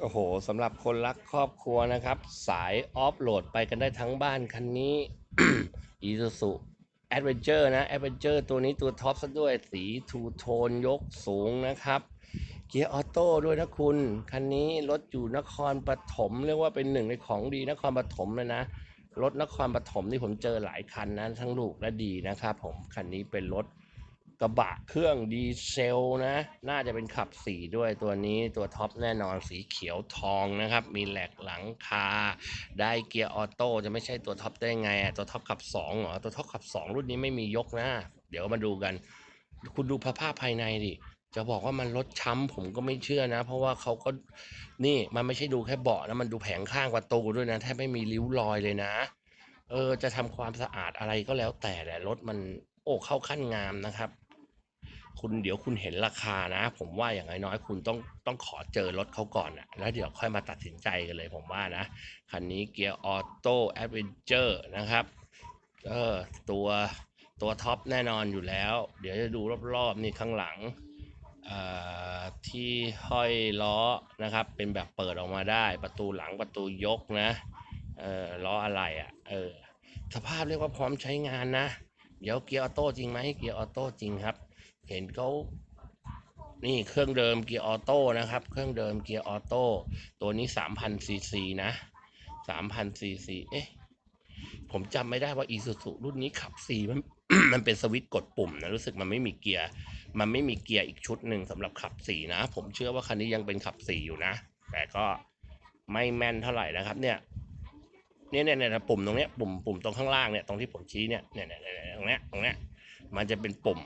โอ้โหสำหรับคนรักครอบครัวนะครับ สายออฟโหลดไปกันได้ทั้งบ้านคันนี้ อีซูซูแอดเวนเจอร์นะแอดเวนเจอร์ตัวนี้ตัวท็อปซะด้วยสีทูโทนยกสูงนะครับ เกียร์ออโต้ด้วยนะคุณ คันนี้รถอยู่นครปฐมเรียกว่าเป็นหนึ่งในของดีนครปฐมเลยนะ รถนครปฐมที่ผมเจอหลายคันนะ ทั้งลูกและดีนะครับผม คันนี้เป็นรถ กระบะเครื่องดีเซลนะ น่าจะเป็นขับสีด้วยตัวนี้ตัวท็อปแน่นอนสีเขียวทองนะครับ มีแหลกหลังคา ได้เกียร์ออโต้จะไม่ใช่ตัวท็อปได้ไงอะตัวท็อปขับสองเหรอตัวท็อปขับสองรุ่นนี้ไม่มียกนะ เดี๋ยวมาดูกัน คุณดูภาพภายในดิจะบอกว่ามันลดช้ำผมก็ไม่เชื่อนะ เพราะว่าเขาก็นี่มันไม่ใช่ดูแค่เบาะนะมันดูแผงข้างประตูด้วยนะแทบไม่มีริ้วรอยเลยนะ เออจะทำความสะอาดอะไรก็แล้วแต่แหละรถมันโอ้เข้าขั้นงามนะครับ คุณเดี๋ยวคุณเห็นราคานะ ผมว่าอย่างน้อยๆคุณต้องต้องขอเจอรถเขาก่อนอะแล้วเดี๋ยวค่อยมาตัดสินใจกันเลยผมว่านะ คันนี้เกียร์ออโต้แอดเวนเจอร์นะครับเออตัวตัวท็อปแน่นอนอยู่แล้ว เดี๋ยวจะดูรอบๆนี่ข้างหลังเอ่อที่ห้อยล้อนะครับ เป็นแบบเปิดออกมาได้ประตูหลังประตูยกนะเออล้ออะไรอะ่ะเออสภาพเรียกว่าพร้อมใช้งานนะ เดี๋ยวเกียร์ออโต้จริงไหมเกียร์ออโต้จริงครับ เห็นเขานี่เครื่องเดิมเกียร์ออโต้นะครับ เครื่องเดิมเกียร์ออโต้ตัวนี้3,000ซีซีนะ3,000ซีซีเอ๊ะผมจำไม่ได้ว่าอีซูซูรุ่นนี้ขับสี่มันมันเป็นสวิตช์กดปุ่มนะรู้สึกมันไม่มีเกียร์ มันไม่มีเกียร์อีกชุดหนึ่งสำหรับขับสี่นะ ผมเชื่อว่าคันนี้ยังเป็นขับสี่อยู่นะ แต่ก็ไม่แม่นเท่าไหร่นะครับเนี่ย เนี่ยเนี่ยเนี่ยปุ่มตรงเนี้ยปุ่มปุ่มตรงข้างล่างเนี่ยตรงที่ผมชี้เนี่ยเนี่ยเนี่ยตรงเนี้ยตรงเนี้ยมันจะเป็นปุ่ม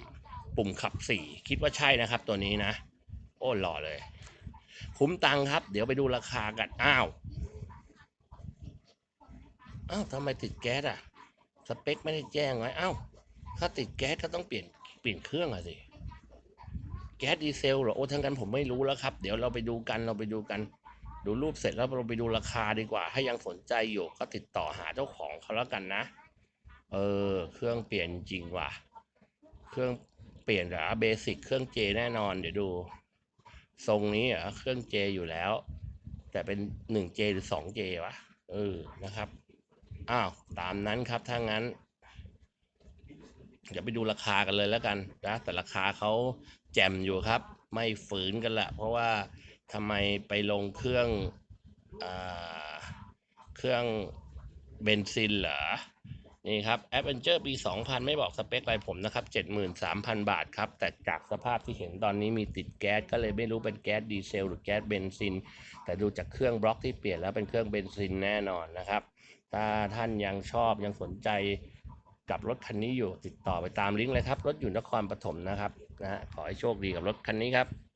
ปุ่มขับสี่คิดว่าใช่นะครับ ตัวนี้นะ โอ้หล่อเลย คุ้มตังค์ครับ เดี๋ยวไปดูราคากันอ้าวอ้าวทำไมติดแก๊สอะ สเปคไม่ได้แจ้งไว้อ้าวถ้าติดแก๊สก็ต้องเปลี่ยนเปลี่ยนเครื่องอะสิแก๊สดีเซลเหรอโอ้ทั้งกันผมไม่รู้แล้วครับ เดี๋ยวเราไปดูกันเราไปดูกัน ดูรูปเสร็จแล้วเราไปดูราคาดีกว่า ถ้ายังสนใจอยู่ก็ติดต่อหาเจ้าของเขาแล้วกันนะ เออ เครื่องเปลี่ยนจริงว่ะ เครื่องเปลี่ยนหรอเบสิกเครื่องเจแน่นอน เดี๋ยวดู ทรงนี้เหรอเครื่องเจอยู่แล้ว แต่เป็นหนึ่งเจหรือสองเจวะ เออ นะครับ อ้าว ตามนั้นครับ ถ้างั้น เดี๋ยวไปดูราคากันเลยแล้วกันนะ แต่ราคาเขาแจ่มอยู่ครับ ไม่ฝืนกันละ เพราะว่า ทำไมไปลงเครื่องอเครื่องเบนซินเหรอ นี่ครับ a d v e n t u r e ปี 2000 ไม่บอกสเปคอะไรผมนะครับ 73,000 บาทครับ แต่จากสภาพที่เห็นตอนนี้มีติดแก๊ส ก็เลยไม่รู้เป็นแก๊สดีเซลหรือแก๊สเบนซิน แต่ดูจากเครื่องบล็อกที่เปลี่ยนแล้วเป็นเครื่องเบนซินแน่นอนนะครับ ถ้าท่านยังชอบยังสนใจกับรถคันนี้อยู่ติดต่อไปตามลิงก์เลยครับ รถอยู่นครปฐมนะครับนะฮะขอให้โชคดีกับรถคันนี้ครับ